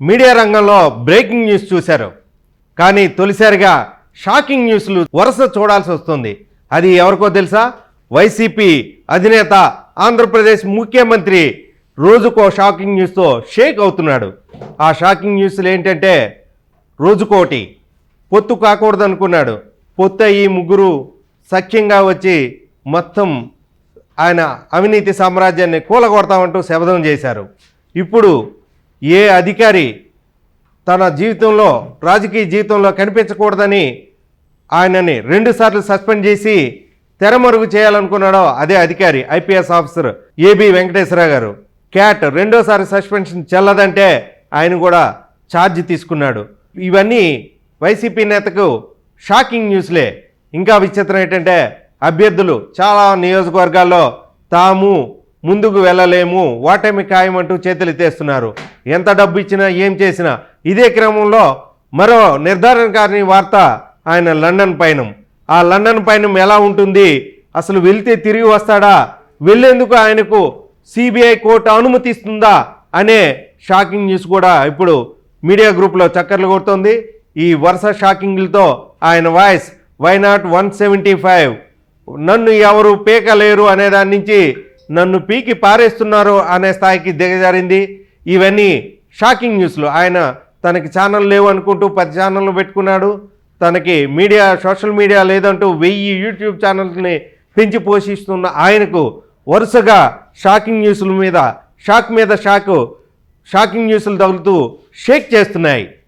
Media రంగంలో breaking news చూశారు. కానీ తొలిసారిగా షాకింగ్ న్యూస్లు వరుస చూడాల్సి వస్తుంది. అది ఎవరికో తెలుసా? వైసీపీ అధినేత ఆంధ్రప్రదేశ్ ముఖ్యమంత్రి రోజుకో షాకింగ్ న్యూస్తో షేక్ అవుతున్నాడు. ఆ షాకింగ్ న్యూస్లు ఏంటంటే రోజుకోటి పొత్తు కాకూడదు అనుకున్నాడు పొత్తు అయ్యి ముగ్గురు సఖ్యంగా వచ్చి మొత్తం ఆయన అవినీతి సామ్రాజ్యాన్ని కూలగొడతామంటూ శబదం చేశారు. ఇప్పుడు ఏ అధికారి తన జీవితంలో రాజకీయ జీవితంలో కనిపించకూడదని ఆయనని రెండుసార్లు సస్పెండ్ చేసి తెరమరుగు చేయాలనుకున్నాడో అదే అధికారి ఐపీఎస్ ఆఫీసర్ ఏబి వెంకటేశ్వర గారు. క్యాట్ రెండోసారి సస్పెన్షన్ చెల్లదంటే ఆయన కూడా ఛార్జ్ తీసుకున్నాడు. ఇవన్నీ వైసీపీ నేతకు షాకింగ్ న్యూస్లే. ఇంకా విచిత్రం ఏంటంటే అభ్యర్థులు చాలా నియోజకవర్గాల్లో తాము ముందుకు వెళ్ళలేము. ఓటమి ఖాయమంటూ చేతులు ఎత్తేస్తున్నారు. ఎంత డబ్బు ఇచ్చినా ఏం చేసినా ఇదే క్రమంలో మరో నిర్ధారణకారిని వార్త ఆయన లండన్ పయనం. ఆ లండన్ పయనం ఎలా ఉంటుంది? అసలు వెళ్తే తిరిగి వస్తాడా? వెళ్ళేందుకు ఆయనకు సిబిఐ కోర్టు అనుమతిస్తుందా అనే షాకింగ్ న్యూస్ కూడా ఇప్పుడు మీడియా గ్రూప్లో చక్కర్లు కొడుతోంది. ఈ వరుస షాకింగ్లతో ఆయన voice why not one seventy five నన్ను ఎవరు పీకలేరు అనే దాని నుంచి నన్ను పీకి పారేస్తున్నారు అనే స్థాయికి దిగజారింది. ఇవన్నీ షాకింగ్ న్యూస్లు. ఆయన తనకి ఛానల్ లేవు అనుకుంటూ పది ఛానళ్ళు పెట్టుకున్నాడు. తనకి మీడియా సోషల్ మీడియా లేదంటూ వెయ్యి యూట్యూబ్ ఛానల్ని పెంచి పోషిస్తున్న ఆయనకు వరుసగా షాకింగ్ న్యూస్ల మీద షాక్ మీద షాక్ షాకింగ్ న్యూస్లు తగులుతూ షేక్ చేస్తున్నాయి.